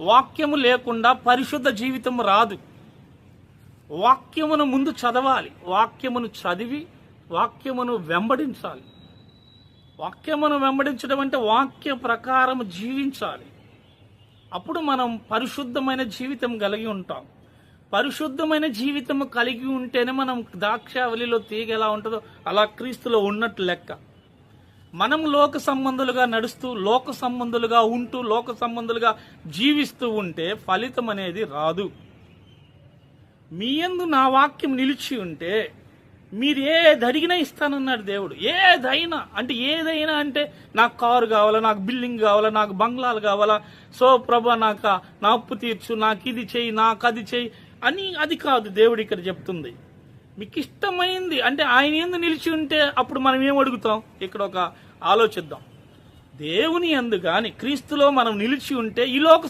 వాక్యము లేకుండా పరిశుద్ధ జీవితం రాదు. వాక్యమును ముందు చదవాలి. వాక్యమును చదివి వాక్యమును వెంబడించాలి. వాక్యమును వెంబడించడం అంటే వాక్య ప్రకారం జీవించాలి. అప్పుడు మనం పరిశుద్ధమైన జీవితం కలిగి ఉంటాం. పరిశుద్ధమైన జీవితం కలిగి ఉంటేనే మనం ద్రాక్షావళిలో తీగ ఎలా ఉంటుందో అలా క్రీస్తులో ఉన్నట్టు లెక్క. మనం లోక సంబంధులుగా నడుస్తూ లోక సంబంధులుగా ఉంటూ లోక సంబంధులుగా జీవిస్తూ ఉంటే ఫలితం అనేది రాదు. మీ ఎందు నా వాక్యం నిలిచి ఉంటే మీరు ఏది అడిగినా ఇస్తానన్నాడు దేవుడు. ఏదైనా అంటే ఏదైనా అంటే నాకు కారు కావాలా నాకు బిల్డింగ్ కావాలా నాకు బంగ్లాలు కావాలా సో ప్రభ నాకు నా అప్పు తీర్చు నాకు ఇది చెయ్యి నాకు అది చెయ్యి అని అది కాదు దేవుడు ఇక్కడ చెప్తుంది. మీకు ఇష్టమైంది అంటే ఆయన ఎందు నిలిచి ఉంటే అప్పుడు మనం ఏం అడుగుతాం? ఇక్కడ ఒక ఆలోచిద్దాం. దేవుని ఎందు కానీ క్రీస్తులో మనం నిలిచి ఉంటే ఈ లోక